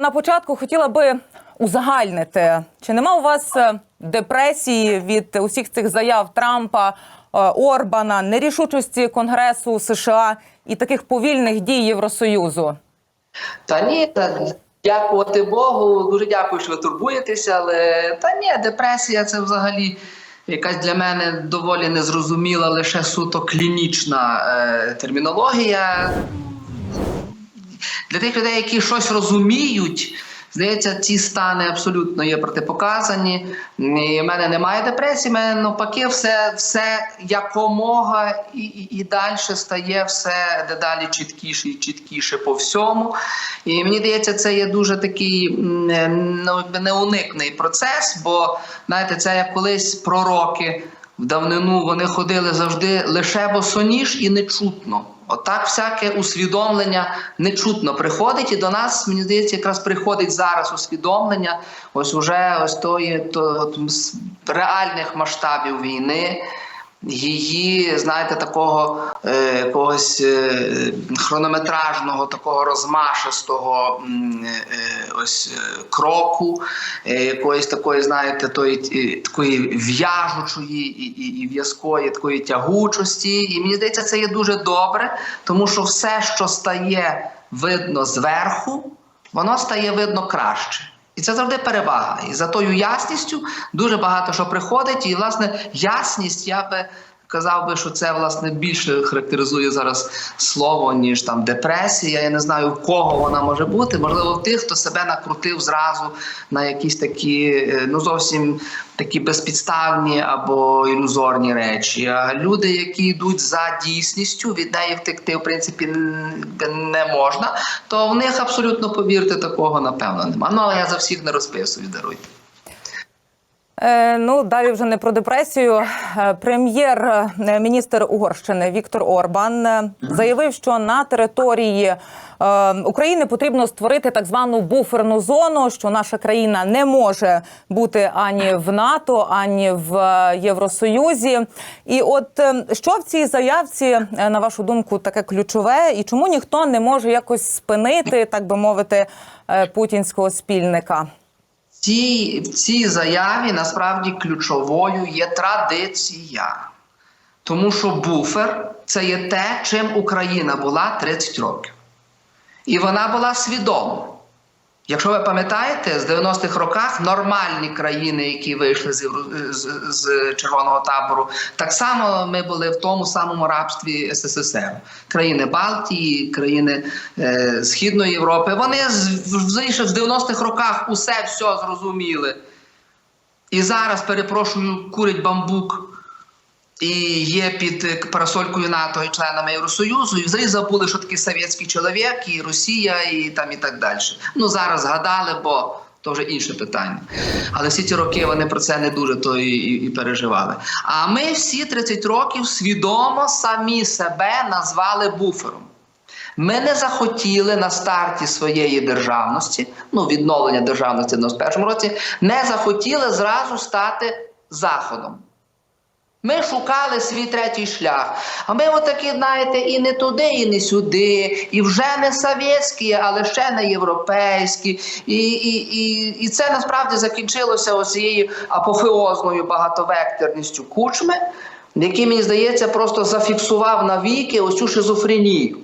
На початку хотіла би узагальнити, чи нема у вас е, депресії від усіх цих заяв Трампа, е, Орбана, нерішучості Конгресу США і таких повільних дій Євросоюзу? Та ні, та дякувати Богу. Дуже дякую, що ви турбуєтеся. Але та ні, депресія це взагалі якась для мене доволі незрозуміла, лише суто клінічна е, термінологія. Для тих людей, які щось розуміють, здається, ці стани абсолютно є протипоказані. І в мене немає депресії, в мене навпаки, все, все якомога і, і, і далі стає все дедалі чіткіше і чіткіше по всьому. І мені здається, це є дуже такий ну, неуникний процес, бо знаєте, це як колись пророки. В давнину вони ходили завжди лише босоніж і нечутно. Отак всяке усвідомлення нечутно приходить, і до нас, мені здається, якраз приходить зараз усвідомлення, ось уже ось тої то, от, реальних масштабів війни, її, знаєте, такого е, якогось е, хронометражного, такого розмашистого е, ось кроку, якоїсь такої, знаєте, тої такої в'яжучої і, і, і в'язкої такої тягучості. І мені здається, це є дуже добре, тому що все, що стає видно зверху, воно стає видно краще. І це завжди перевага. І за тою ясністю дуже багато що приходить. І, власне, ясність я би казав би, що це власне більше характеризує зараз слово, ніж там депресія. Я не знаю, в кого вона може бути. Можливо, в тих, хто себе накрутив зразу на якісь такі, е, ну зовсім такі безпідставні або ілюзорні речі. А люди, які йдуть за дійсністю, від неї втекти, в принципі, не можна, то в них абсолютно повірте, такого напевно нема. Ну але я за всіх не розписую, даруйте. Е, ну далі вже не про депресію. Е, Прем'єр-міністр Угорщини Віктор Орбан е, заявив, що на території е, України потрібно створити так звану буферну зону, що наша країна не може бути ані в НАТО, ані в е, Євросоюзі. І от е, що в цій заявці, е, на вашу думку, таке ключове, і чому ніхто не може якось спинити, так би мовити, е, путінського спільника? Цій, в цій заяві насправді ключовою є традиція. Тому що буфер це є те, чим Україна була 30 років. І вона була свідома. Якщо ви пам'ятаєте, з 90-х роках нормальні країни, які вийшли з, з, з червоного табору, так само ми були в тому самому рабстві СССР. Країни Балтії, країни е, Східної Європи. Вони з, ще в 90-х роках усе все зрозуміли. І зараз, перепрошую, курять бамбук і є під е, парасолькою НАТО і членами Євросоюзу, і взагалі забули, що таке совєтський чоловік, і Росія, і там і так далі. Ну зараз згадали, бо то вже інше питання. Але всі ці роки вони про це не дуже то і, і, і переживали. А ми всі 30 років свідомо самі себе назвали буфером. Ми не захотіли на старті своєї державності, ну відновлення державності в 91 році, не захотіли зразу стати заходом. Ми шукали свій третій шлях. А ми отакі, знаєте, і не туди, і не сюди, і вже не совєтські, але ще не європейські. І, і, і, і це насправді закінчилося ось цією апофеозною багатовекторністю кучми, який, мені здається, просто зафіксував навіки ось цю шизофренію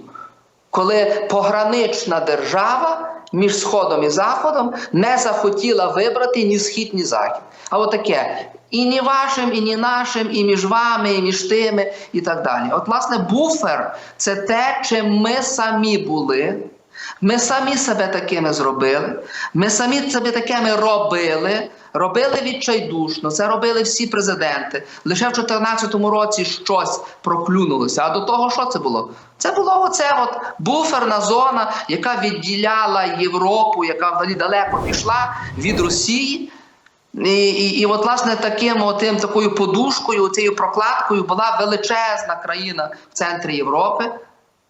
коли погранична держава між Сходом і Заходом не захотіла вибрати ні схід, ні захід. А отаке і ні вашим, і ні нашим, і між вами, і між тими, і так далі. От, власне, буфер це те, чим ми самі були. Ми самі себе такими зробили, ми самі себе такими робили, робили відчайдушно. Це робили всі президенти. Лише в 2014 році щось проклюнулося. А до того що це було? Це було оце от буферна зона, яка відділяла Європу, яка взагалі далеко пішла від Росії. І, і, і от, власне, таким отим, такою подушкою, цією прокладкою була величезна країна в центрі Європи,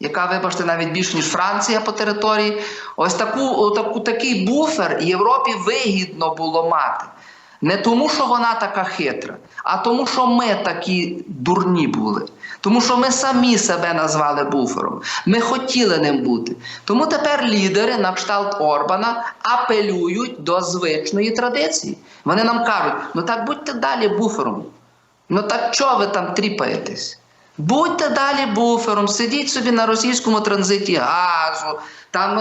яка, вибачте, навіть більше, ніж Франція по території. Ось таку, таку, такий буфер Європі вигідно було мати. Не тому, що вона така хитра, а тому, що ми такі дурні були. Тому що ми самі себе назвали буфером. Ми хотіли ним бути. Тому тепер лідери на кшталт Орбана апелюють до звичної традиції. Вони нам кажуть: ну так будьте далі буфером. Ну так чого ви там тріпаєтесь? Будьте далі буфером, сидіть собі на російському транзиті газу. Там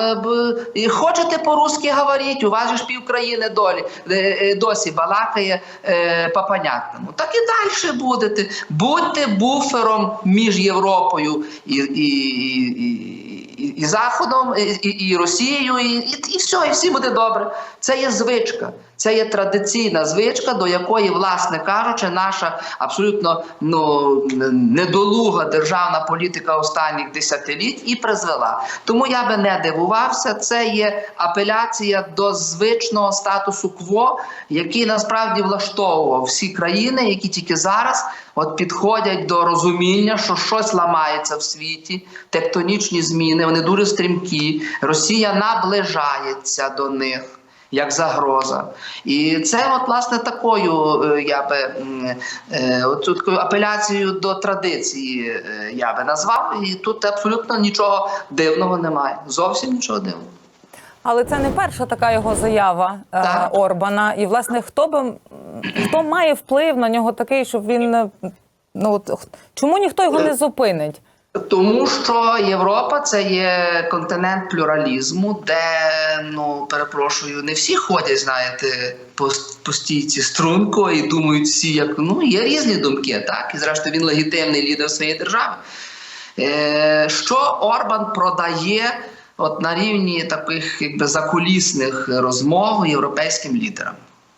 е, хочете по-русски говорити, у вас ж півкраїни долі е, е, досі балакає по понятному. Так і далі будете. Будьте буфером між Європою і, і, і, і, Заходом, і, і, Росією, і, і все, і всі буде добре. Це є звичка. Це є традиційна звичка, до якої, власне кажучи, наша абсолютно ну, недолуга державна політика останніх десятиліть і призвела. Тому я би не дивувався. Це є апеляція до звичного статусу кво, який насправді влаштовував всі країни, які тільки зараз от підходять до розуміння, що щось ламається в світі, тектонічні зміни, вони дуже стрімкі. Росія наближається до них як загроза. І це, от, власне, такою е, я би е, такою апеляцією до традиції е, я би назвав. І тут абсолютно нічого дивного немає. Зовсім нічого дивного. Але це не перша така його заява е, Орбана. І власне, хто би хто має вплив на нього такий, щоб він ну от чому ніхто його не зупинить? Тому що Європа це є континент плюралізму, де ну перепрошую, не всі ходять, знаєте, по, по стійці струнко і думають всі, як ну є різні думки, так і зрештою він легітимний лідер своєї держави. Е, що Орбан продає от на рівні таких якби закулісних розмов європейським лідерам?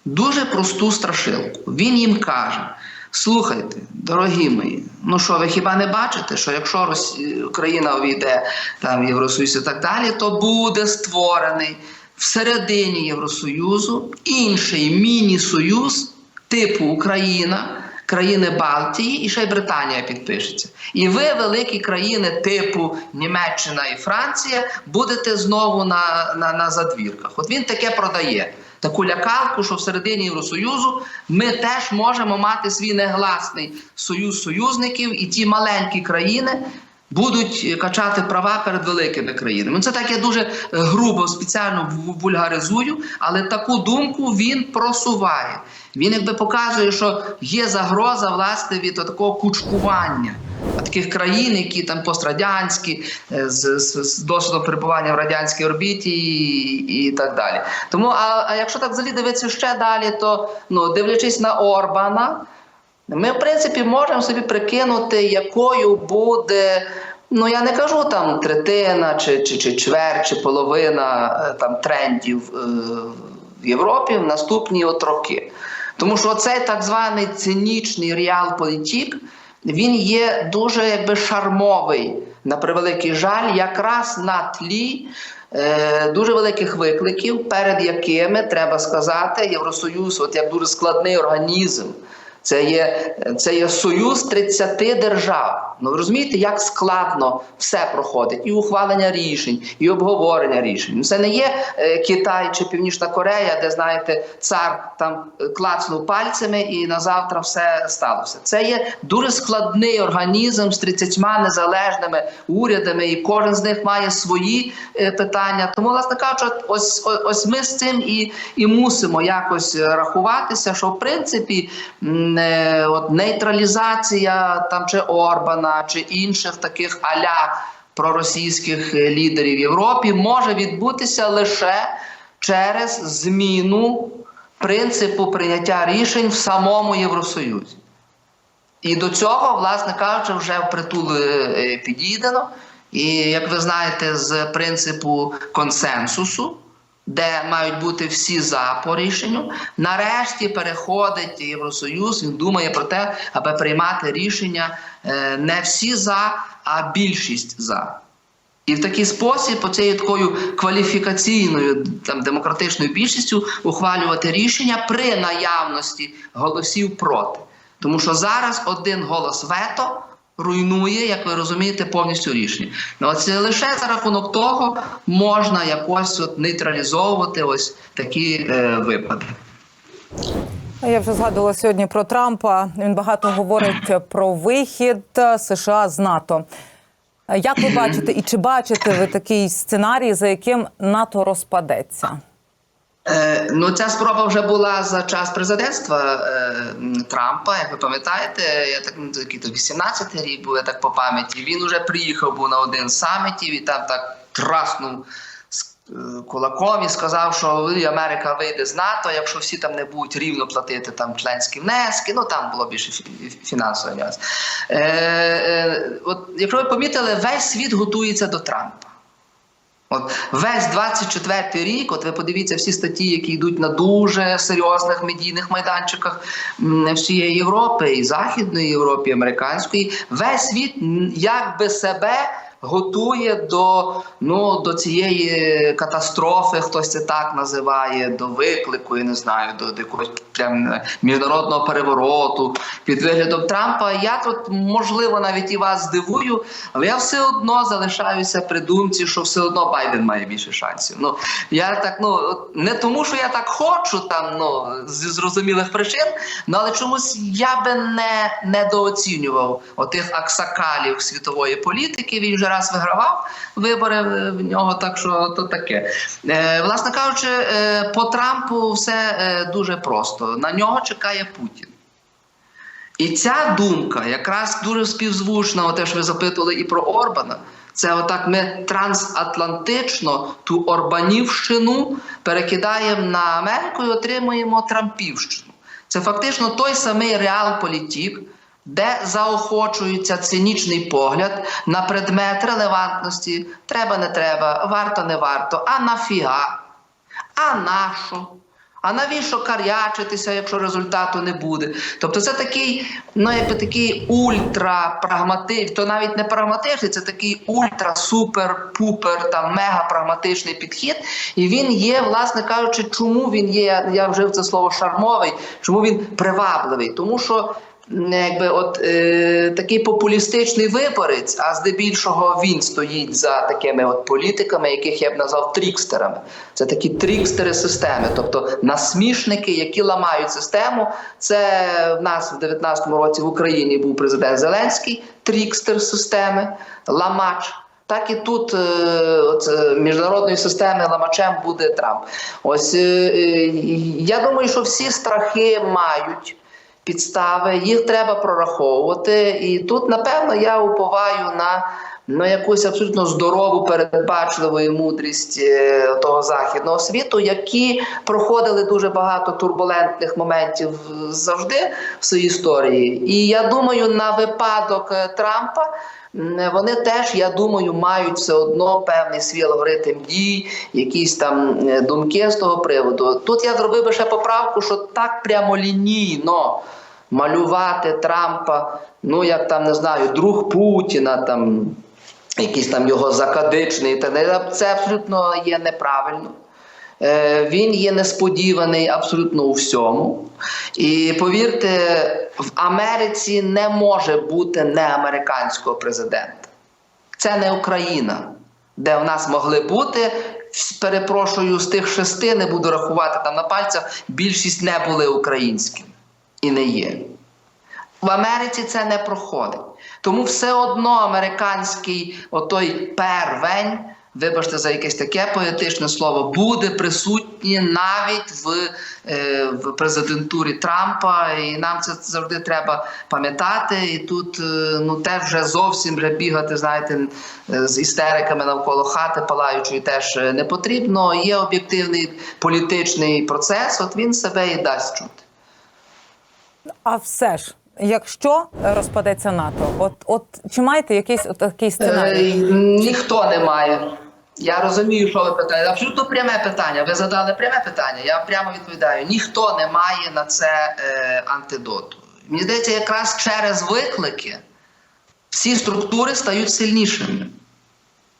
Дуже просту страшилку. Він їм каже: слухайте, дорогі мої, ну що, ви хіба не бачите, що якщо Росі... Україна увійде там в Євросоюз і так далі, то буде створений всередині Євросоюзу інший міні-союз типу Україна країни Балтії і ще й Британія підпишеться. І ви, великі країни типу Німеччина і Франція, будете знову на, на, на задвірках. От він таке продає. Таку лякалку, що всередині Євросоюзу ми теж можемо мати свій негласний союз союзників, і ті маленькі країни будуть качати права перед великими країнами. Це так я дуже е, грубо спеціально вульгаризую, але таку думку він просуває. Він якби показує, що є загроза власне від такого кучкування. Таких країн, які там пострадянські, е, з, з, з досвідом перебування в радянській орбіті і, і так далі. Тому, а, а якщо так взагалі дивитися ще далі, то ну, дивлячись на Орбана, ми, в принципі, можемо собі прикинути, якою буде. Ну, я не кажу там третина, чи, чи, чи чверть, чи половина е, там трендів е, в Європі в наступні от роки. Тому що цей так званий цинічний реал-політік, він є дуже якби шармовий, на превеликий жаль, якраз на тлі е, дуже великих викликів, перед якими треба сказати, Євросоюз, от як дуже складний організм. Це є, це є союз 30 держав. Ну ви розумієте, як складно все проходить, і ухвалення рішень, і обговорення рішень. Ну, Це не є е, Китай чи Північна Корея, де знаєте, цар там е, клацнув пальцями і на завтра все сталося. Це є дуже складний організм з 30 незалежними урядами, і кожен з них має свої е, питання. Тому, власне кажучи, ось ось, ось ми з цим і, і мусимо якось рахуватися, що в принципі от нейтралізація там чи Орбана, чи інших таких аля проросійських е, лідерів Європі може відбутися лише через зміну принципу прийняття рішень в самому Євросоюзі. І до цього, власне кажучи, вже впритул е, підійдено. І як ви знаєте, з принципу консенсусу, де мають бути всі за по рішенню, нарешті переходить Євросоюз. Він думає про те, аби приймати рішення е, не всі за, а більшість за. І в такий спосіб, оцією такою кваліфікаційною там демократичною більшістю ухвалювати рішення при наявності голосів проти. Тому що зараз один голос вето руйнує, як ви розумієте, повністю рішення. Ну, це лише за рахунок того можна якось от нейтралізовувати ось такі е, випадки. Я вже згадувала сьогодні про Трампа. Він багато говорить про вихід США з НАТО. Як ви бачите, і чи бачите ви такий сценарій, за яким НАТО розпадеться? Е, ну, ця спроба вже була за час президентства е, Трампа. Як ви пам'ятаєте, я так ну, який то 18 рік був, я так по пам'яті. Він уже приїхав був на один самітів і там так траснув з е, кулаком і сказав, що Америка вийде з НАТО, якщо всі там не будуть рівно платити там членські внески. Ну там було більше фі- фінансовий. Е, е, от, якщо ви помітили, весь світ готується до Трампа. От весь 24-й рік, от ви подивіться всі статті, які йдуть на дуже серйозних медійних майданчиках всієї Європи, і Західної Європи, і американської, весь світ якби себе готує до, ну, до цієї катастрофи, хтось це так називає, до виклику, я не знаю, до, до якогось прям міжнародного перевороту під виглядом Трампа. Я тут можливо навіть і вас здивую, але я все одно залишаюся при думці, що все одно Байден має більше шансів. Ну я так ну не тому, що я так хочу, там ну зі зрозумілих причин, ну але чомусь я би не недооцінював отих аксакалів світової політики. Він вже раз вигравав вибори в нього, так що то таке. Е, власне кажучи, е, по Трампу все е, дуже просто. На нього чекає Путін. І ця думка якраз дуже співзвучна, те, що ви запитували і про Орбана. Це отак ми трансатлантично ту Орбанівщину перекидаємо на Америку і отримуємо Трампівщину. Це фактично той самий реал-політік, де заохочується цинічний погляд на предмет релевантності треба, не треба, варто, не варто, а нафіга, а нащо? А навіщо карячитися, якщо результату не буде? Тобто це такий, ну якби такий ультра-прагматичний, то навіть не прагматичний, це такий ультра-супер-пупер, там мега-прагматичний підхід. І він є, власне кажучи, чому він є, я- вжив це слово шармовий, чому він привабливий? Тому що якби от е, такий популістичний виборець, а здебільшого він стоїть за такими от політиками, яких я б назвав трікстерами. Це такі трікстери системи, тобто насмішники, які ламають систему. Це в нас в 19-му році в Україні був президент Зеленський, трікстер системи, ламач. Так і тут е, от, е, міжнародної системи ламачем буде Трамп. Ось е, е, я думаю, що всі страхи мають підстави, їх треба прораховувати. І тут, напевно, я уповаю на ну, якусь абсолютно здорову, передбачливу і мудрість е, того західного світу, які проходили дуже багато турбулентних моментів завжди в своїй історії. І я думаю, на випадок е, Трампа. Вони теж, я думаю, мають все одно певний свій алгоритм дій, якісь там е, думки з того приводу. Тут я зробив би ще поправку, що так прямолінійно малювати Трампа, ну як там не знаю, друг Путіна, там якийсь там його закадичний, та це абсолютно є неправильно. Е, Він є несподіваний абсолютно у всьому. І повірте, в Америці не може бути неамериканського президента. Це не Україна, де в нас могли бути. Перепрошую, з тих шести не буду рахувати там на пальцях. Більшість не були українськими і не є. В Америці це не проходить. Тому все одно американський отой первень, вибачте за якесь таке поетичне слово, буде присутній навіть в, е, в президентурі Трампа. І нам це завжди треба пам'ятати. І тут е, ну теж вже зовсім вже бігати, знаєте, е, з істериками навколо хати палаючої теж не потрібно. Є об'єктивний політичний процес, от він себе і дасть чути. А все ж, якщо розпадеться НАТО, от от чи маєте якийсь от такий сценарій? Е, Ніхто не має. Я розумію, що ви питаєте. Абсолютно пряме питання. Ви задали пряме питання. Я прямо відповідаю: ніхто не має на це е, антидоту. Мені здається, якраз через виклики всі структури стають сильнішими.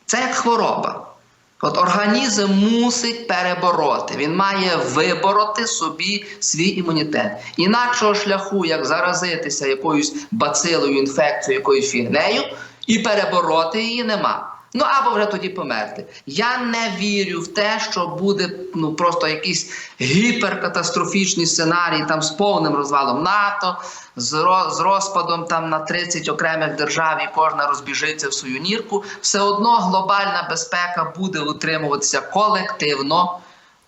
Це як хвороба. От організм мусить перебороти. Він має вибороти собі свій імунітет. Інакшого шляху, як заразитися якоюсь бацилою, інфекцією, якоюсь фігнею, і перебороти її нема. Ну або вже тоді померти. Я не вірю в те, що буде ну просто якийсь гіперкатастрофічний сценарій там з повним розвалом НАТО, з, ро- з розпадом там на 30 окремих держав і кожна розбіжиться в свою нірку. Все одно глобальна безпека буде утримуватися колективно,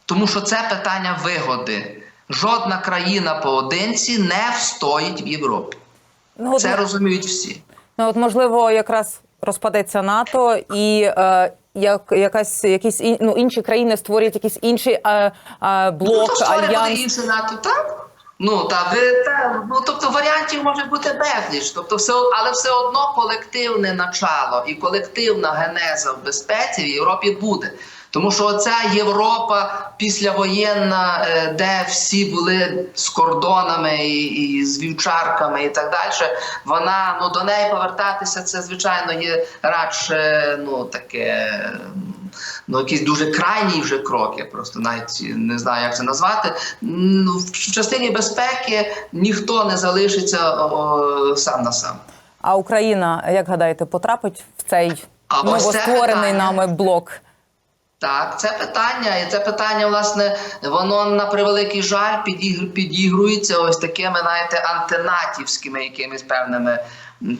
тому що це питання вигоди. Жодна країна поодинці не встоїть в Європі. Ну, Це розуміють всі. ну, от можливо, якраз розпадеться НАТО і е, як якась якісь ну, інші країни створять якийсь інший е, е, Ну, блок ну, альянс. інше НАТО, так? Ну та ви та ну тобто варіантів може бути безліч. Тобто, все але все одно колективне начало і колективна генеза в безпеці в Європі буде. Тому що оця Європа післявоєнна, е, де всі були з кордонами і, і з вівчарками і так далі, вона ну до неї повертатися, це звичайно є радше ну таке. Ну, якісь дуже крайні вже кроки, просто навіть не знаю, як це назвати. Ну, в частині безпеки ніхто не залишиться о, сам на сам. А Україна, як гадаєте, потрапить в цей А новостворений нами блок? Так, це питання, і це питання, власне, воно на превеликий жаль підігр, підігрується ось такими, знаєте, антинатівськими якимись певними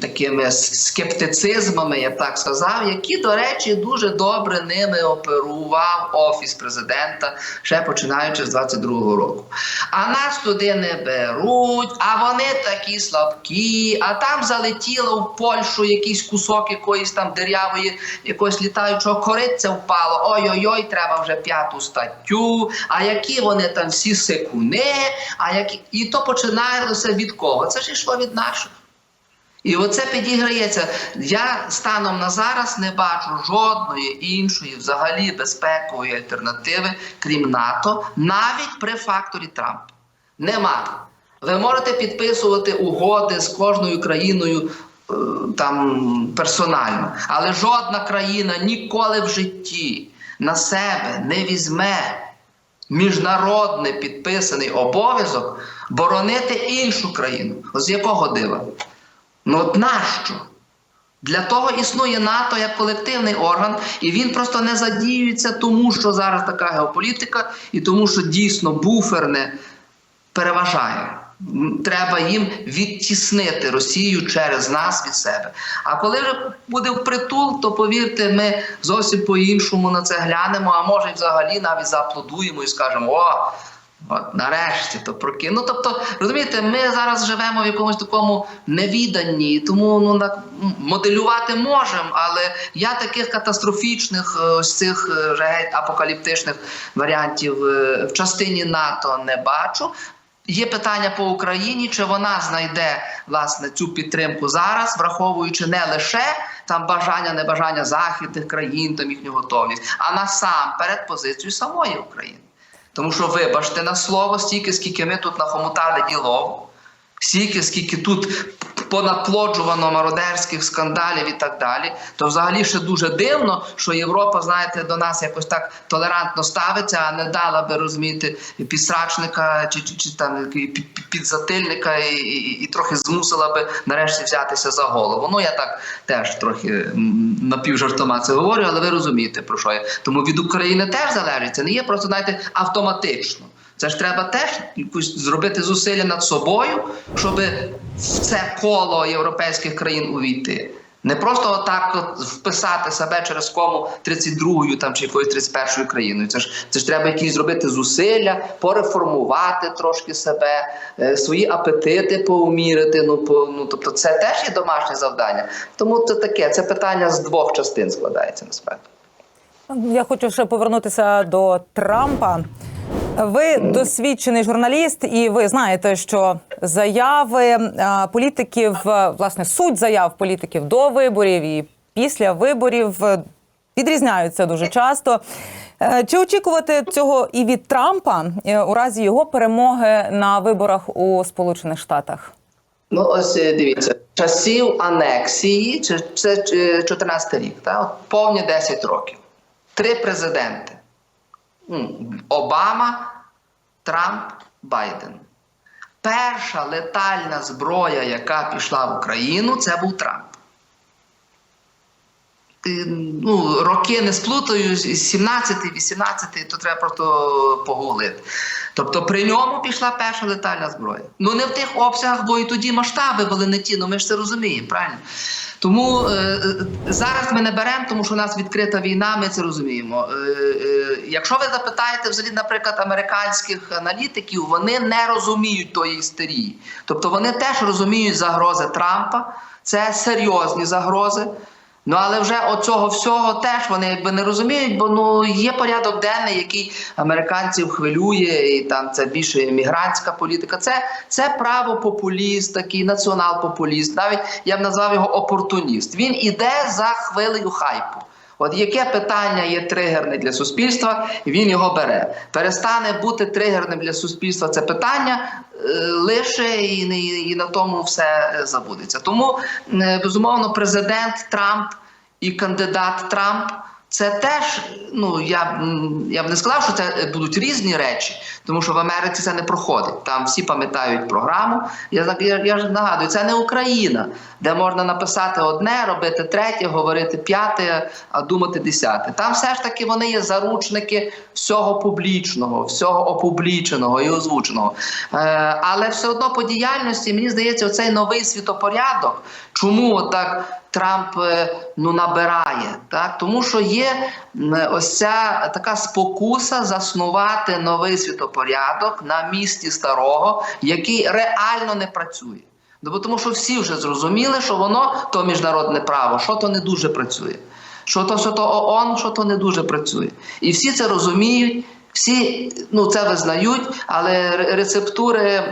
такими скептицизмами, я б так сказав, які, до речі, дуже добре ними оперував офіс президента, ще починаючи з 22-го року. А нас туди не беруть, а вони такі слабкі, а там залетіло в Польщу якийсь кусок якоїсь там дерявої, якогось літаючого кориця впало. Ой-ой-ой, треба вже п'яту статтю. А які вони там всі секуни, а які. І то починалося від кого? Це ж йшло від наших. І оце підіграється. Я станом на зараз не бачу жодної іншої взагалі безпекової альтернативи, крім НАТО, навіть при факторі Трампа. Нема. Ви можете підписувати угоди з кожною країною е, там персонально, але жодна країна ніколи в житті на себе не візьме міжнародний підписаний обов'язок боронити іншу країну. З якого дива? Ну от нащо? Для того існує НАТО як колективний орган, і він просто не задіюється, тому що зараз така геополітика, і тому, що дійсно буферне переважає. Треба їм відтіснити Росію через нас від себе. А коли вже буде впритул, то повірте, ми зовсім по-іншому на це глянемо, а може, взагалі навіть зааплодуємо і скажемо: о, От нарешті то проки. Ну тобто, розумієте, ми зараз живемо в якомусь такому невіданні, тому ну на моделювати можемо, але я таких катастрофічних, е, ось цих е, геть апокаліптичних варіантів е, в частині НАТО не бачу. Є питання по Україні, чи вона знайде власне цю підтримку зараз, враховуючи не лише там бажання, небажання західних країн, там їхню готовність, а насамперед позицію самої України. Тому що, вибачте на слово, стільки, скільки ми тут нахомутали ділов, стільки, скільки тут понаплоджувано мародерських скандалів і так далі, то взагалі ще дуже дивно, що Європа, знаєте, до нас якось так толерантно ставиться, а не дала би розуміти підсрачника чи, чи, чи там підзатильника і, і, і трохи змусила би нарешті взятися за голову. Ну я так теж трохи напівжартома це говорю, але ви розумієте про що я. Тому від України теж залежить. Це не є просто знаєте автоматично. Це ж треба теж якусь зробити зусилля над собою, щоб в це коло європейських країн увійти. Не просто отак от вписати себе через кому 32-ю там чи якоюсь 31-ю країною. Це ж це ж треба якісь зробити зусилля, пореформувати трошки себе, е, свої апетити поумірити. Ну по ну тобто, це теж є домашнє завдання. Тому це таке, це питання з двох частин складається насправді. Я хочу ще повернутися до Трампа. Ви досвідчений журналіст, і ви знаєте, що заяви е, політиків, е, власне, суть заяв політиків до виборів і після виборів е, відрізняються дуже часто. Чи очікувати цього і від Трампа у разі його перемоги на виборах у Сполучених Штатах? Ну, ось дивіться, часів анексії, це е, 14 рік, та? От повні 10 років. Три президенти: Обама, Трамп, Байден. Перша летальна зброя, яка пішла в Україну, це був Трамп. ну, роки не сплутаю, 17-18, то треба просто погуглити. Тобто при ньому пішла перша летальна зброя. Ну не в тих обсягах, бо і тоді масштаби були не ті, ну ми ж це розуміємо, правильно? Тому е, е, зараз ми не беремо, тому що у нас відкрита війна, ми це розуміємо. Е, е, якщо ви запитаєте, взагалі, наприклад, американських аналітиків, вони не розуміють тої істерії. Тобто вони теж розуміють загрози Трампа, це серйозні загрози. Ну але вже оцього всього теж вони якби не розуміють, бо ну є порядок денний, який американців хвилює, і там це більше мігрантська політика. Це, це правопопуліст, такий націонал-популіст. Навіть я б назвав його опортуніст. Він іде за хвилею хайпу. От яке питання є тригерне для суспільства, він його бере. Перестане бути тригерним для суспільства це питання е, лише і, і, і на тому все забудеться. Тому е, безумовно президент Трамп і кандидат Трамп. Це теж, ну я я б не сказав, що це будуть різні речі, тому що в Америці це не проходить. Там всі пам'ятають програму. Я я, я ж нагадую, це не Україна, де можна написати одне, робити третє, говорити п'яте, а думати десяте. Там все ж таки вони є заручники всього публічного, всього опубліченого і озвученого. Е, але все одно по діяльності мені здається, оцей новий світопорядок. Чому так Трамп е, ну набирає? Так тому що є ось ця така спокуса заснувати новий світопорядок на місці старого, який реально не працює. Ну, бо тому що всі вже зрозуміли, що воно то міжнародне право, що то не дуже працює. Що то, що то ООН, що то не дуже працює. І всі це розуміють, всі ну, це визнають, але рецептури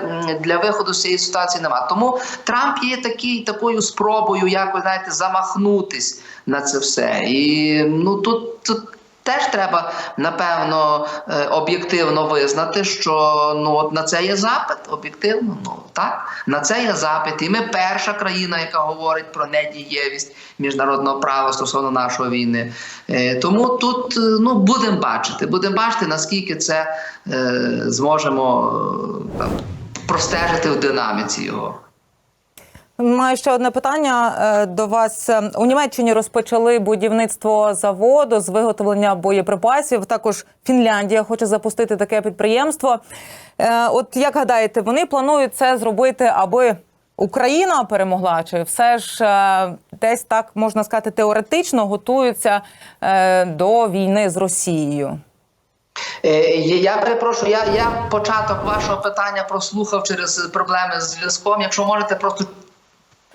для виходу з цієї ситуації немає. Тому Трамп є такий, такою спробою, як ви знаєте, замахнутись на це все. І ну тут. тут Теж треба напевно е, об'єктивно визнати, що ну от на це є запит. Об'єктивно, ну так на це є запит. І ми перша країна, яка говорить про недієвість міжнародного права стосовно нашої війни. Е, Тому тут е, ну будемо бачити, будемо бачити, наскільки це е, зможемо там простежити в динаміці його. Маю ще одне питання е, до вас. Е, У Німеччині розпочали будівництво заводу з виготовлення боєприпасів. Також Фінляндія хоче запустити таке підприємство. Е, От як гадаєте, вони планують це зробити, аби Україна перемогла? Чи все ж десь так можна сказати теоретично готуються до війни з Росією? Я перепрошую, я, я початок вашого питання прослухав через проблеми з зв'язком. Якщо можете, просто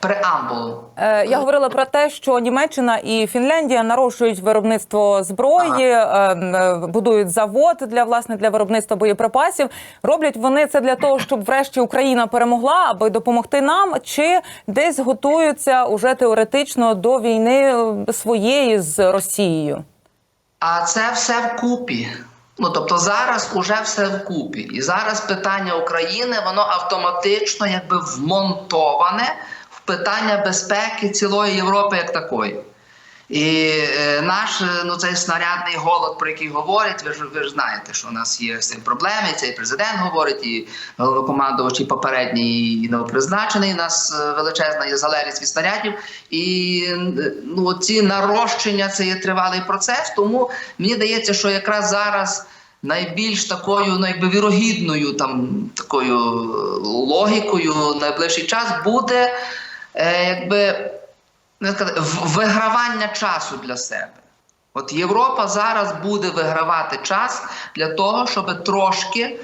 преамбулу. Е, Я говорила про те, що Німеччина і Фінляндія нарощують виробництво зброї, е, е, будують завод для власне для виробництва боєприпасів. Роблять вони це для того, щоб врешті Україна перемогла, аби допомогти нам, чи десь готуються уже теоретично до війни е, своєї з Росією. А це все вкупі. Ну тобто зараз уже все вкупі. І зараз питання України воно автоматично якби вмонтоване питання безпеки цілої Європи як такої. І е, наш е, ну цей снарядний голод, про який говорять, ви ж ви ж знаєте, що у нас є з цим проблеми. і Цей президент говорить, і головнокомандувач і попередній і новопризначений. У нас е, величезна є залежність від снарядів. І ну ці нарощення це є тривалий процес. Тому мені здається, що якраз зараз. Найбільш такою, ну якби вірогідною там такою логікою найближчий час буде якби не сказати, вигравання часу для себе. От Європа зараз буде вигравати час для того, щоб трошки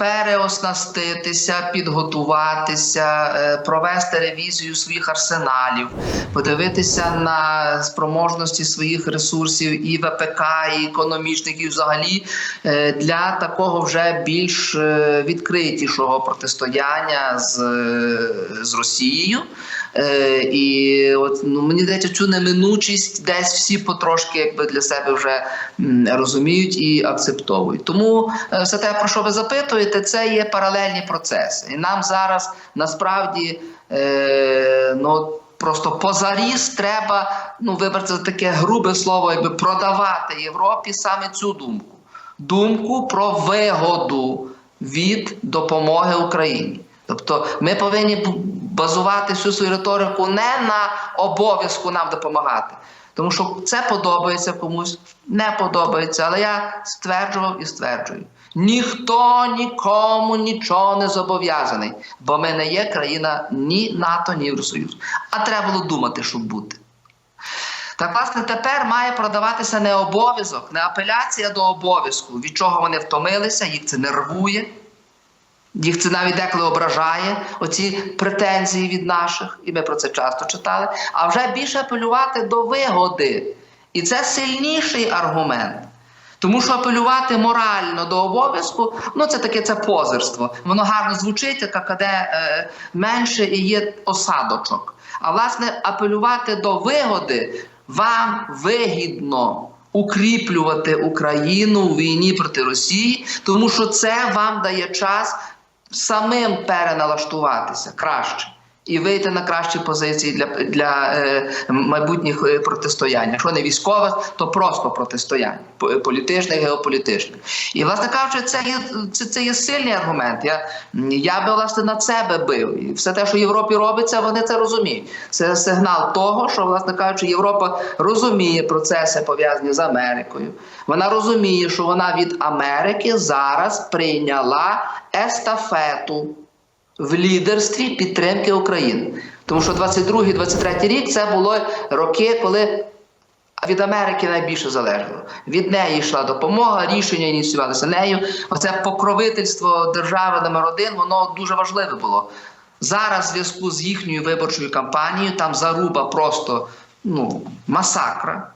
переоснаститися, підготуватися, е, провести ревізію своїх арсеналів, подивитися на спроможності своїх ресурсів і ВПК, і економічних, і взагалі е, для такого вже більш е, відкритішого протистояння з, з Росією. І от ну мені здається, цю неминучість десь всі потрошки якби для себе вже розуміють і акцептовують. Тому все те, про що ви запитуєте, це є паралельні процеси. І нам зараз насправді е, ну. Просто позаріз треба, ну вибрати таке грубе слово, якби продавати Європі саме цю думку. Думку про вигоду від допомоги Україні. Тобто ми повинні базувати всю свою риторику не на обов'язку нам допомагати. Тому що це подобається комусь, не подобається. Але я стверджував і стверджую: ніхто нікому нічого не зобов'язаний, бо ми не є країна ні НАТО, ні Євросоюз. А треба було думати, щоб бути. Так, власне, тепер має продаватися не обов'язок, не апеляція до обов'язку, від чого вони втомилися, їх це нервує. Їх це навіть деколи ображає, оці претензії від наших, і ми про це часто читали. А вже більше апелювати до вигоди. І це сильніший аргумент. Тому що апелювати морально до обов'язку, ну це таке це позерство. Воно гарно звучить, як де е, менше і є осадочок. А власне, апелювати до вигоди вам вигідно укріплювати Україну у війні проти Росії, тому що це вам дає час самим переналаштуватися краще. І вийти на кращі позиції для, для е, майбутніх е, протистоянь. Якщо не військове, то просто протистояння, по- політичне, геополітичне. І, власне кажучи, це є, це, це є сильний аргумент. Я, я би власне на це би бив. І все те, що в Європі робиться, вони це розуміють. Це сигнал того, що, власне кажучи, Європа розуміє процеси, пов'язані з Америкою. Вона розуміє, що вона від Америки зараз прийняла естафету в лідерстві підтримки України. Тому що 22-23 рік це було роки, коли від Америки найбільше залежало. Від неї йшла допомога, рішення ініціювалися нею. Оце покровительство держави номер один, воно дуже важливе було. Зараз, в зв'язку з їхньою виборчою кампанією, там заруба просто ну, масакра.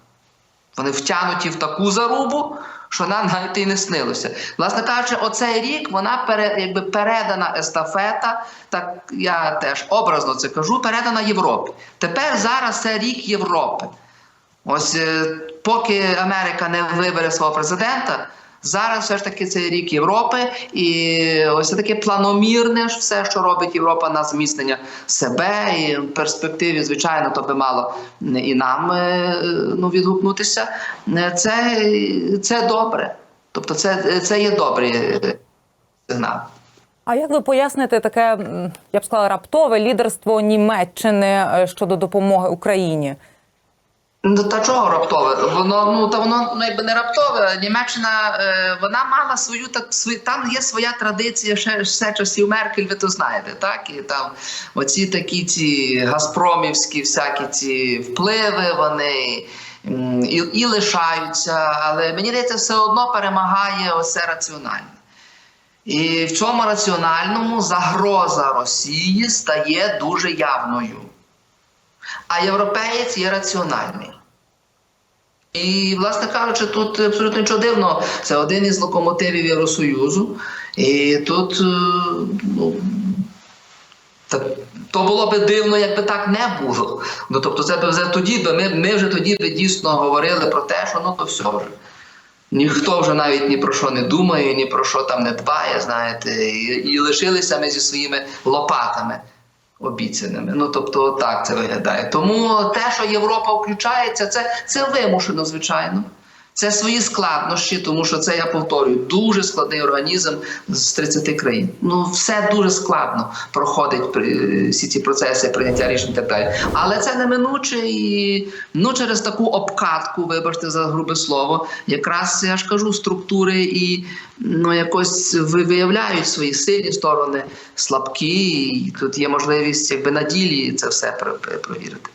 Вони втягнуті в таку зарубу, що нам навіть і не снилося. Власне кажучи, оцей рік вона пере, якби передана естафета, так я теж образно це кажу, передана Європі. Тепер зараз це рік Європи. Ось е, поки Америка не вибере свого президента, зараз все ж таки це рік Європи, і ось таке планомірне ж все, що робить Європа на зміцнення себе. І в перспективі, звичайно, то би мало і нам е, ну, відгукнутися. Це, це добре. Тобто, це, це є добрий е, сигнал. А як ви поясните таке, я б сказала, раптове лідерство Німеччини е, щодо допомоги Україні? Ну та чого раптове? Воно ну та воно ну, якби не раптове. Німеччина е, вона мала свою так свої там є своя традиція ще все часів Меркель, ви то знаєте, так і там оці такі ці газпромівські всякі ці впливи, вони і, і лишаються, але мені здається, все одно перемагає оце раціональне. І в цьому раціональному загроза Росії стає дуже явною. А європеєць є раціональний. І, власне кажучи, тут абсолютно нічого дивного. Це один із локомотивів Євросоюзу. І тут е, ну, то було би дивно, якби так не було. Ну, тобто, це б вже тоді би ми, ми вже тоді би дійсно говорили про те, що ну то все вже. Ніхто вже навіть ні про що не думає, ні про що там не дбає, знаєте, і, і лишилися ми зі своїми лопатами обіцяними. Ну тобто, так це виглядає. Тому те, що Європа включається, це, це вимушено, звичайно. Це свої складнощі, тому що це я повторюю, дуже складний організм з 30 країн. Ну все дуже складно проходить при всі ці процеси прийняття рішень і так далі. Але це неминуче і ну через таку обкатку, вибачте за грубе слово, якраз я ж кажу, структури і ну якось виявляють свої сильні сторони, слабкі, і тут є можливість якби на ділі це все провірити.